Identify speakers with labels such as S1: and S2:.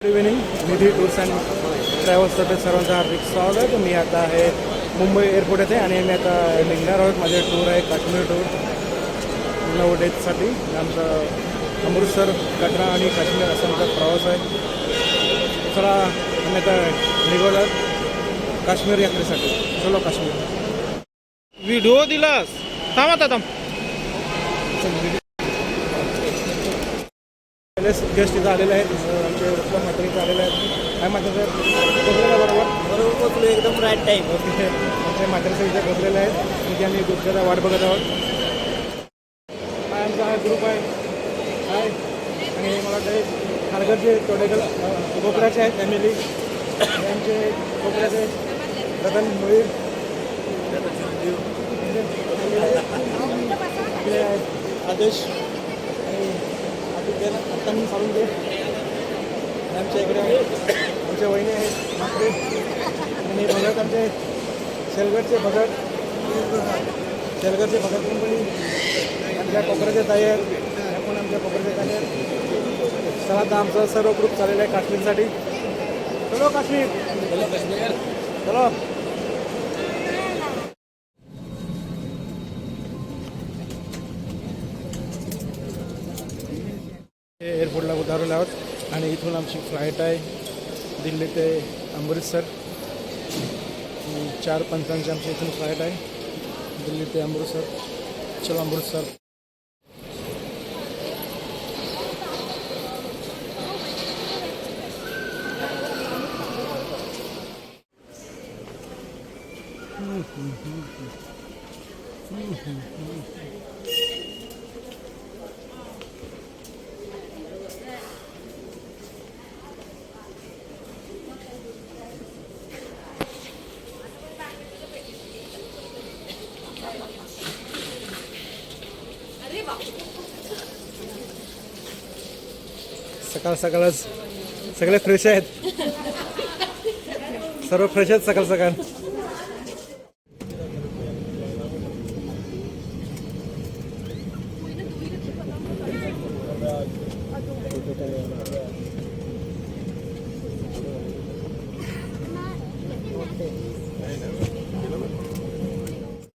S1: Nidhi tours and ट्रॅव्हल्सतर्फे सर्वांचं हार्दिक स्वागत। मी आता आहे मुंबई एअरपोर्ट येथे आणि मी आता निघणार आहोत माझे टूर आहे काश्मीर टूर नऊ डेजसाठी आमचं अमृतसर कटरा आणि काश्मीर असा आमचा प्रवास आहे. चला आम्ही आता निघालो काश्मीर यात्रेसाठी. चलो काश्मीर.
S2: व्हिडिओ दिलास. थांब आता थांब.
S1: गेस्ट इथं आलेले आहेत आमचे उत्तम म्हात्रे इथं आलेले आहेत. काय म्हात्रे साहेब आहे बरोबर?
S3: बरोबर पोचलो एकदम राईट टाईम
S1: ओके. आमचे म्हात्रे साहेब इथे पोचलेले आहेत. तिथे आम्ही दुसऱ्याचा वाट बघत आहोत. हा आमचा हा ग्रुप आहे. हाय. आणि हे मला वाटतं खारघरचे टोडेकल कोकराचे आहेत फॅमिली आमचे कोकराचे रतन आहेत. आदेश. त्याला आत्ता मी चालून दे आमच्या इकडे आहे. आमच्या वहिनी आहेत म्हात्रे आणि भगत आमचे शेलगडचे भगत. शेलगडचे भगत कंपनी आमच्या कोपऱ्याचे ताई आहेत. त्या पण आमच्या कोपऱ्याचे ताई आहेत. चला आता आमचा सर्व ग्रुप चाललेला आहे काश्मीरसाठी. चलो काश्मीर. चलो. एअरपोर्टला उतारलेलो आहोत. आणि इथून आमची फ्लाईट आहे. दिल्ली ते अमृतसर चार पंचांची आमची इथून फ्लाईट आहे. दिल्ली ते अमृतसर. चलो अमृतसर. सकाळ सकाळच सगळे फ्रेश आहेत. सर्व फ्रेश आहेत सकाळ सकाळ.